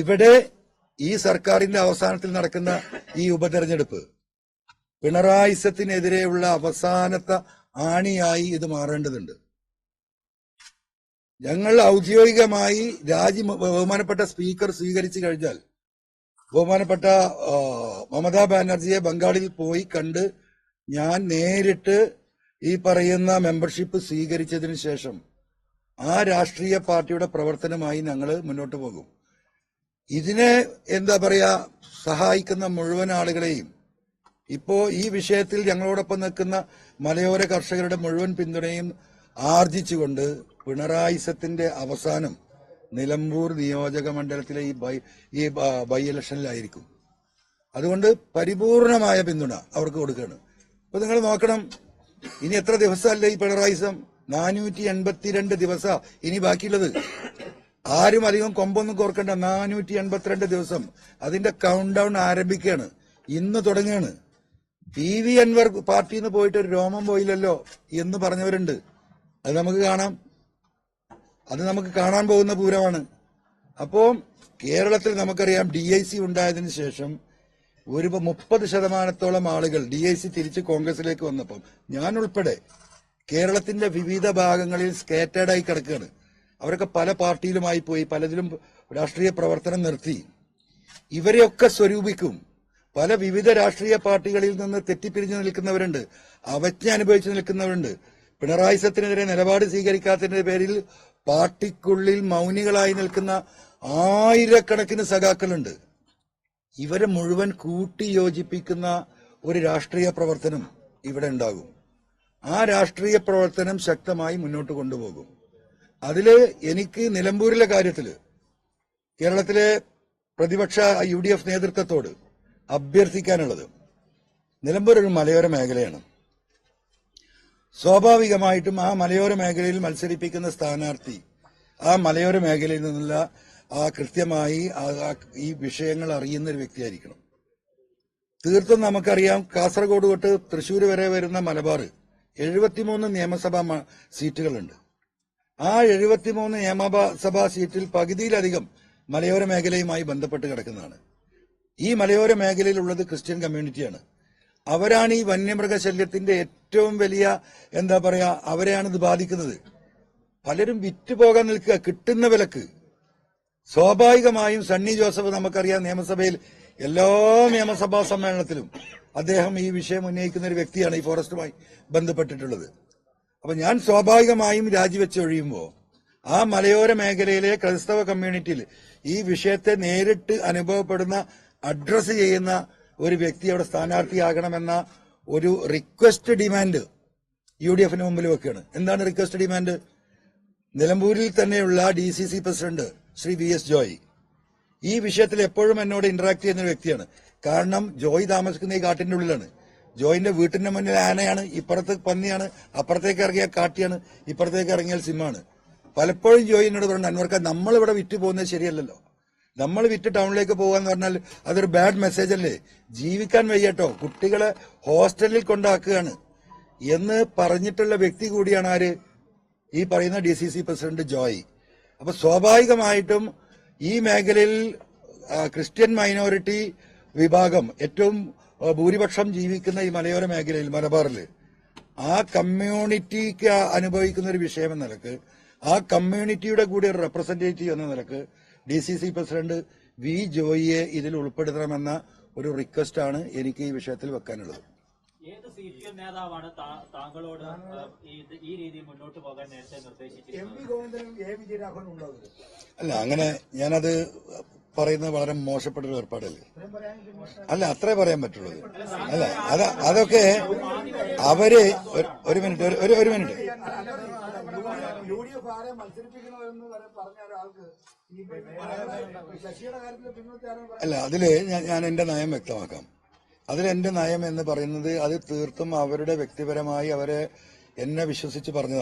ഇവിടെ ഈ സർക്കാരിന്റെ അവസാനത്തിൽ നടക്കുന്ന ഈ ഉപതെരഞ്ഞെടുപ്പ് പിണറായിസത്തിനെതിരെയുള്ള അവസാനത്തെ ആണിയായി ഇത് മാറേണ്ടതുണ്ട്. ഞങ്ങൾ ഔദ്യോഗികമായി രാജി ബഹുമാനപ്പെട്ട സ്പീക്കർ സ്വീകരിച്ചു കഴിഞ്ഞാൽ ബഹുമാനപ്പെട്ട മമതാ ബാനർജിയെ ബംഗാളിൽ പോയി കണ്ട് ഞാൻ നേരിട്ട് ഈ പറയുന്ന മെമ്പർഷിപ്പ് സ്വീകരിച്ചതിന് ശേഷം ആ രാഷ്ട്രീയ പാർട്ടിയുടെ പ്രവർത്തനമായി ഞങ്ങൾ മുന്നോട്ട് പോകും. ഇതിനെ എന്താ പറയാ സഹായിക്കുന്ന മുഴുവൻ ആളുകളെയും ഇപ്പോ ഈ വിഷയത്തിൽ ഞങ്ങളോടൊപ്പം നിൽക്കുന്ന മലയോര കർഷകരുടെ മുഴുവൻ പിന്തുണയും ആർജിച്ചുകൊണ്ട് പിണറായിസത്തിന്റെ അവസാനം നിലമ്പൂർ നിയോജക മണ്ഡലത്തിലെ ഈ ബൈ ഈ ബ- ഇലക്ഷനിലായിരിക്കും അതുകൊണ്ട് പരിപൂർണമായ പിന്തുണ അവർക്ക് കൊടുക്കുകയാണ്. ഇപ്പൊ നിങ്ങൾ നോക്കണം ഇനി എത്ര ദിവസമല്ലേ ഈ പിണറായിസം? നാനൂറ്റി എൺപത്തിരണ്ട് ദിവസ ഇനി ബാക്കിയുള്ളത്. ആരും അധികം കൊമ്പൊന്നും കോർക്കണ്ട. നാനൂറ്റി എൺപത്തിരണ്ട് ദിവസം അതിന്റെ കൗണ്ട് ഡൗൺ ആരംഭിക്കുകയാണ്. ഇന്ന് തുടങ്ങുകയാണ്. പി വി അൻവർ പാർട്ടിയിൽ നിന്ന് പോയിട്ട് ഒരു രോമം പോയില്ലല്ലോ എന്ന് പറഞ്ഞവരുണ്ട്. അത് നമുക്ക് കാണാം. അത് നമുക്ക് കാണാൻ പോകുന്ന പൂരമാണ്. അപ്പോ കേരളത്തിൽ നമുക്കറിയാം ഡി ഐ സി ഉണ്ടായതിനു ശേഷം ഒരു മുപ്പത് ശതമാനത്തോളം ആളുകൾ ഡി ഐ സി തിരിച്ച് കോൺഗ്രസിലേക്ക് വന്നപ്പം ഞാൻ ഉൾപ്പെടെ കേരളത്തിന്റെ വിവിധ ഭാഗങ്ങളിൽ സ്കേറ്റേഡായി കിടക്കുകയാണ്. അവരൊക്കെ പല പാർട്ടിയിലുമായി പോയി പലതിലും രാഷ്ട്രീയ പ്രവർത്തനം നിർത്തി. ഇവരെയൊക്കെ സ്വരൂപിക്കും. പല വിവിധ രാഷ്ട്രീയ പാർട്ടികളിൽ നിന്ന് തെറ്റിപ്പിരിഞ്ഞു നിൽക്കുന്നവരുണ്ട്. അവജ്ഞ അനുഭവിച്ചു നിൽക്കുന്നവരുണ്ട്. പിണറായി സത്തിനെതിരെ നിലപാട് സ്വീകരിക്കാത്തതിന്റെ പേരിൽ പാർട്ടിക്കുള്ളിൽ മൗനികളായി നിൽക്കുന്ന ആയിരക്കണക്കിന് സഖാക്കളുണ്ട്. ഇവരെ മുഴുവൻ കൂട്ടിയോജിപ്പിക്കുന്ന ഒരു രാഷ്ട്രീയ പ്രവർത്തനം ഇവിടെ ഉണ്ടാകും. ആ രാഷ്ട്രീയ പ്രവർത്തനം ശക്തമായി മുന്നോട്ട് കൊണ്ടുപോകും. അതിൽ എനിക്ക് നിലമ്പൂരിലെ കാര്യത്തിൽ കേരളത്തിലെ പ്രതിപക്ഷ യു ഡി എഫ് നേതൃത്വത്തോട് അഭ്യർത്ഥിക്കാനുള്ളത് നിലമ്പൂർ ഒരു മലയോര മേഖലയാണ്. സ്വാഭാവികമായിട്ടും ആ മലയോര മേഖലയിൽ മത്സരിപ്പിക്കുന്ന സ്ഥാനാർത്ഥി ആ മലയോര മേഖലയിൽ നിന്നുള്ള ആ കൃത്യമായി ഈ വിഷയങ്ങൾ അറിയുന്ന ഒരു വ്യക്തിയായിരിക്കണം. തീർത്തും നമുക്കറിയാം കാസർഗോഡ് തൊട്ട് തൃശൂർ വരെ വരുന്ന മലബാർ എഴുപത്തിമൂന്ന് നിയമസഭാ സീറ്റുകളുണ്ട്. ആ എഴുപത്തിമൂന്ന് നിയമസഭാ സീറ്റിൽ പകുതിയിലധികം മലയോര മേഖലയുമായി ബന്ധപ്പെട്ട് കിടക്കുന്നതാണ്. ഈ മലയോര മേഖലയിലുള്ളത് ക്രിസ്ത്യൻ കമ്മ്യൂണിറ്റിയാണ്. അവരാണ് ഈ വന്യമൃഗശല്യത്തിന്റെ ഏറ്റവും വലിയ എന്താ പറയാ അവരെയാണ് ഇത് ബാധിക്കുന്നത്. പലരും വിറ്റ് വിറ്റുപോകാൻ നിൽക്കുക കിട്ടുന്ന വിലക്ക്. സ്വാഭാവികമായും സണ്ണി ജോസഫ് നമുക്കറിയാം നിയമസഭയിൽ എല്ലാ നിയമസഭാ സമ്മേളനത്തിലും അദ്ദേഹം ഈ വിഷയം ഉന്നയിക്കുന്ന ഒരു വ്യക്തിയാണ് ഈ ഫോറസ്റ്റുമായി ബന്ധപ്പെട്ടിട്ടുള്ളത്. അപ്പൊ ഞാൻ സ്വാഭാവികമായും രാജിവെച്ച് ഒഴിയുമ്പോൾ ആ മലയോര മേഖലയിലെ ക്രൈസ്തവ കമ്മ്യൂണിറ്റിയിൽ ഈ വിഷയത്തെ നേരിട്ട് അനുഭവപ്പെടുന്ന അഡ്രസ് ചെയ്യുന്ന ഒരു വ്യക്തി അവിടെ സ്ഥാനാർത്ഥിയാകണമെന്ന ഒരു റിക്വസ്റ്റ് ഡിമാൻഡ് യു ഡി എഫിന് മുമ്പിൽ വെക്കുകയാണ്. എന്താണ് റിക്വസ്റ്റ് ഡിമാൻഡ് നിലമ്പൂരിൽ തന്നെയുള്ള D C C president Shri V S Joy ഈ വിഷയത്തിൽ എപ്പോഴും എന്നോട് ഇന്ററാക്ട് ചെയ്യുന്ന വ്യക്തിയാണ്. കാരണം ജോയ് താമസിക്കുന്ന ഈ കാട്ടിന്റെ ഉള്ളിലാണ്. ജോയിന്റെ വീട്ടിന്റെ മുന്നിൽ ആനയാണ് ഇപ്പുറത്ത് പന്നിയാണ് അപ്പുറത്തേക്ക് ഇറങ്ങിയാൽ കാട്ടിയാണ് ഇപ്പുറത്തേക്ക് ഇറങ്ങിയാൽ സിംഹമാണ്. പലപ്പോഴും ജോയിനോട് പറഞ്ഞു അൻവർക്ക നമ്മളിവിടെ വിറ്റ് പോകുന്നത് ശരിയല്ലല്ലോ. നമ്മൾ വിറ്റ് ടൗണിലേക്ക് പോകാന്ന് പറഞ്ഞാൽ അതൊരു ബാഡ് മെസ്സേജ് അല്ലേ? ജീവിക്കാൻ വയ്യട്ടോ. കുട്ടികളെ ഹോസ്റ്റലിൽ കൊണ്ടാക്കുകയാണ്. എന്ന് പറഞ്ഞിട്ടുള്ള വ്യക്തി കൂടിയാണ് ആര്? ഈ പറയുന്ന D C C president Joy. അപ്പൊ സ്വാഭാവികമായിട്ടും ഈ മേഖലയിൽ ക്രിസ്ത്യൻ മൈനോറിറ്റി വിഭാഗം ഏറ്റവും ഭൂരിപക്ഷം ജീവിക്കുന്ന ഈ മലയോര മേഖലയിൽ മലബാറിൽ ആ കമ്മ്യൂണിറ്റിക്ക് അനുഭവിക്കുന്ന ഒരു വിഷയം എന്ന നിലയ്ക്ക് ആ കമ്മ്യൂണിറ്റിയുടെ കൂടി ഒരു റെപ്രസെന്റേറ്റീവ് എന്ന നിലയ്ക്ക് D C C president V ജോയിയെ ഇതിൽ ഉൾപ്പെടുത്തണമെന്ന ഒരു റിക്വസ്റ്റ് ആണ് എനിക്ക് ഈ വിഷയത്തിൽ വെക്കാനുള്ളത്. ഏത് സി പി എം നേതാവാണ് താ- താങ്കളോട് ഈ- മുന്നോട്ട് പോകാൻ നേരത്തെ അല്ല അങ്ങനെ ഞാനത് പറയുന്നത് വളരെ മോശപ്പെട്ട ഒരു ഏർപ്പാടല്ലേ? അല്ല അത്രേ പറയാൻ പറ്റുള്ളൂ. അല്ല അത് അതൊക്കെ അവർ ഒരു- മിനിറ്റ് ഒരു- ഒരു മിനിറ്റ്. അല്ല അതിൽ ഞാൻ എന്റെ നയം വ്യക്തമാക്കാം. അതിൽ എന്റെ നയം എന്ന് പറയുന്നത് അത് തീർത്തും അവരുടെ വ്യക്തിപരമായി അവരെ എന്നെ വിശ്വസിച്ച് പറഞ്ഞതാണ്